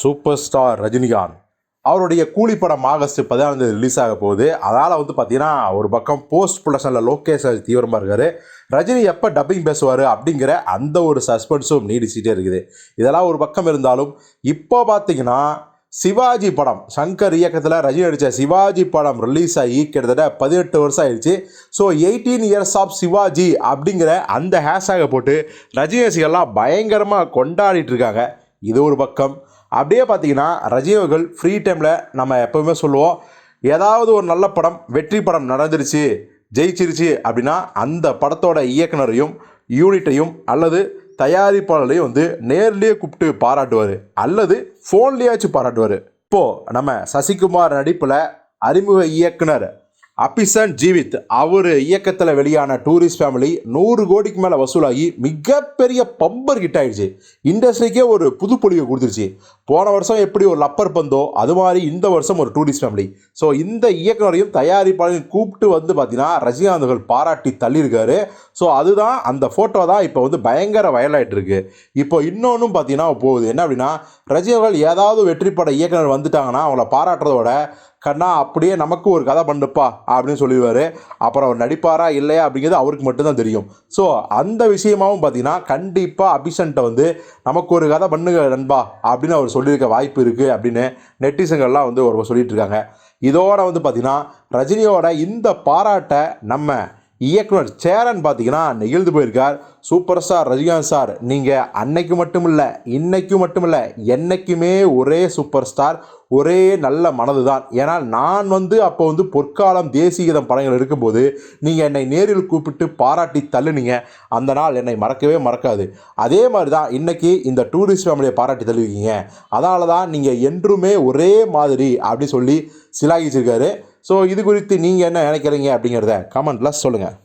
Super star Rajinikanth. அவருடைய கூலி படம் ஆகஸ்ட் பதினாலாம் தேதி ரிலீஸ் ஆக போகுது. அதனால் வந்து பார்த்தீங்கன்னா ஒரு பக்கம் போஸ்ட் ப்ரொடக்ஷனில் லோகேஷ் தீவிரமாக இருக்காரு. ரஜினி எப்போ டப்பிங் பேசுவார் அப்படிங்கிற அந்த ஒரு சஸ்பென்ஸும் நீடிச்சுட்டே இருக்குது. இதெல்லாம் ஒரு பக்கம் இருந்தாலும் இப்போ பார்த்தீங்கன்னா சிவாஜி படம் சங்கர் இயக்கத்தில் ரஜினி நடித்த சிவாஜி படம் ரிலீஸ் ஆகி கிட்டத்தட்ட பதினெட்டு வருஷம் ஆயிடுச்சு. So eighteen years of Shivaji அப்படிங்கிற அந்த ஹேஷாகை போட்டு ரஜினி ரசிகர்லாம் பயங்கரமாக கொண்டாடிட்டு இருக்காங்க. இது ஒரு பக்கம். அப்படியே பார்த்தீங்கன்னா ரஜினிகள் ஃப்ரீ டைமில் நம்ம எப்போவுமே சொல்லுவோம் ஏதாவது ஒரு நல்ல படம் வெற்றி படம் நடந்துருச்சு ஜெயிச்சிருச்சு அப்படின்னா அந்த படத்தோட இயக்குனரையும் யூனிட்டையும் அல்லது தயாரிப்பாளரையும் வந்து நேர்லேயே கூப்பிட்டு பாராட்டுவார். அல்லது ஃபோன்லேயாச்சும் பாராட்டுவார். இப்போது நம்ம சசிகுமார் நடிப்பில் அறிமுக இயக்குனர் அபிசன் ஜீவித் அவர் இயக்கத்தில் வெளியான டூரிஸ்ட் ஃபேமிலி நூறு கோடிக்கு மேலே வசூலாகி மிகப்பெரிய பம்பர் ஹிட் ஆயிடுச்சு. இண்டஸ்ட்ரிக்கே ஒரு புதுப்பொழிவை கொடுத்துருச்சு. போன வருஷம் எப்படி ஒரு லப்பர் பந்தோ அது மாதிரி இந்த வருஷம் ஒரு டூரிஸ்ட் ஃபேமிலி. ஸோ இந்த இயக்குனரையும் தயாரிப்பாளையும் கூப்பிட்டு வந்து பார்த்தீங்கன்னா ரஜினிகாந்த் அவர்கள் பாராட்டி தள்ளியிருக்காரு. ஸோ அதுதான் அந்த ஃபோட்டோ தான் இப்போ வந்து பயங்கர வயலாயிட்டு இருக்கு இப்போ இன்னொன்றும் பார்த்தீங்கன்னா போகுது. என்ன அப்படின்னா ரஜினி ஏதாவது வெற்றி பட இயக்குனர் வந்துட்டாங்கன்னா அவங்கள பாராட்டுறதோட கண்ணா அப்படியே நமக்கு ஒரு கதை பண்ணுப்பா அப்படின்னு சொல்லிடுவார். அப்புறம் அவர் நடிப்பாரா இல்லையா அப்படிங்கிறது அவருக்கு மட்டும்தான் தெரியும். ஸோ அந்த விஷயமாவும் பார்த்தீங்கன்னா கண்டிப்பாக அபிஷன்ட்ட வந்து நமக்கு ஒரு கதை பண்ணுங்க நண்பா அப்படின்னு அவர் சொல்லியிருக்க வாய்ப்பு இருக்குது அப்படின்னு நெட்டிசங்கள்லாம் வந்து ஒரு சொல்லிட்டு இருக்காங்க. இதோட வந்து பார்த்திங்கன்னா ரஜினியோட இந்த பாராட்டை நம்ம இயக்குனர் சேரன் பார்த்தீங்கன்னா நெகிழ்ந்து போயிருக்கார். சூப்பர் ஸ்டார் ரஜினிகாந்த் சார் நீங்கள் அன்னைக்கு மட்டும் இல்லை இன்னைக்கு மட்டும் இல்லை என்றைக்குமே ஒரே சூப்பர் ஸ்டார் ஒரே நல்ல மனது தான் ஏன்னா நான் வந்து அப்போ வந்து பொற்காலம் தேசிகதம் படங்கள் இருக்கும்போது நீங்கள் என்னை நேரில் கூப்பிட்டு பாராட்டி தள்ளுனீங்க. அந்த நாள் என்னை மறக்கவே மறக்காது. அதே மாதிரி தான் இன்றைக்கி இந்த டூரிஸ்ட் ஃபேமிலியை பாராட்டி தள்ளுவீங்க அதனால தான் நீங்கள் என்றுமே ஒரே மாதிரி அப்படி சொல்லி சிலாகிச்சிருக்காரு. ஸோ இது குறித்து நீங்கள் என்ன நினைக்கிறீங்க அப்படிங்கிறத கமெண்ட்டில் சொல்லுங்கள்